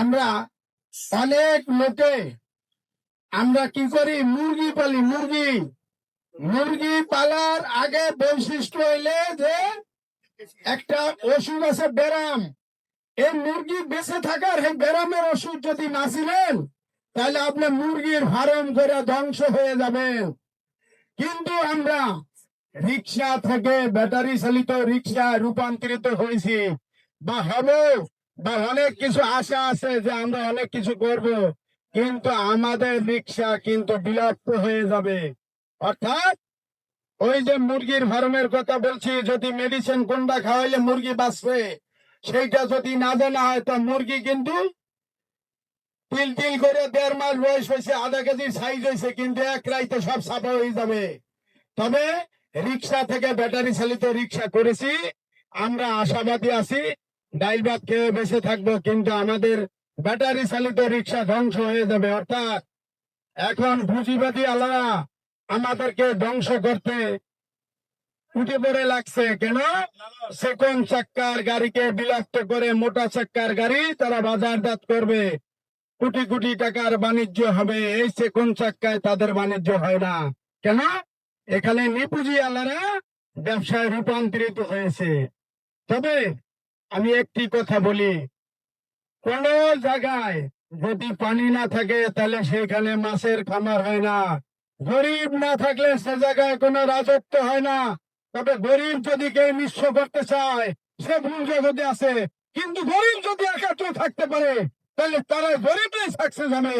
আমরা অনেক লোকে, আমরা কি করি? মুরগি পালি, মুরগি। মুরগি পালার আগে বৈশিষ্ট্য হইলে যে একটা ওষুধ আছে ব্যারাম। এই মুরগি বেঁচে থাকার এই ব্যারামের ওষুধ যদি না ছিলেন, তাহলে আপনি মুরগির ফার্ম করে ধ্বংস হয়ে যাবেন কিন্তু আমরা রিক্সা থেকে ব্যাটারি চালিত রিক্সা রূপান্তরিত হয়েছি। বা হবে বা অনেক কিছু আশা আছে যে আমরা অনেক কিছু করব, কিন্তু আমাদের রিক্সা কিন্তু বিলুপ্ত হয়ে যাবে। অর্থাৎ ওই যে মুরগির ফার্মের কথা বলছি, যদি মেডিসিন কোনটা খাওয়াইলে মুরগি বাঁচবে, সেইটা যদি না দেনা হয়, তো মুরগি কিন্তু তিল তিল করে দেড় মাস বয়স হয়েছে, আধা কেজির সাইজ হয়েছে, কিন্তু এক রাইতে সব সাফা হয়ে যাবে। তবে রিক্সা থেকে ব্যাটারি চালিত রিক্সা করেছি, আমরা আশাবাদী আছি ডাইল ভাত খেয়ে বেঁচে থাকব, কিন্তু আমাদের ব্যাটারি চালিত রিক্সা ধ্বংস হয়ে যাবে। অর্থাৎ এখন পুঁজিবাদী আলাদা আমাদেরকে ধ্বংস করতে উঠে পড়ে লাগছে। কেন? সেকন্ড চাক্কার গাড়িকে বিলাক্ত করে মোটা চাক্কার গাড়ি তারা বাজারজাত করবে। কোটি কোটি টাকার বাণিজ্য হবে, এই সেকন্ড চাক্কায় তাদের বাণিজ্য হয় না। কেন? এখানে নিপুজি আলারা ব্যবসায় রূপান্তরিত হয়েছে। তবে আমি একটি কথা বলি। কোন জায়গায় যদি পানি না থাকে, তাহলে সেখানে মাছের খামার হয় না। গরিব না থাকলে সে জায়গায় কোনো রাজত্ব হয় না। তবে গরিব যদি কেউ নিঃস্ব করতে চায়, সে ভুল জগতে আছে, কিন্তু গরিব যদি একাত্র থাকতে পারে, তাহলে তারা গরিবই সাকসেস হবে।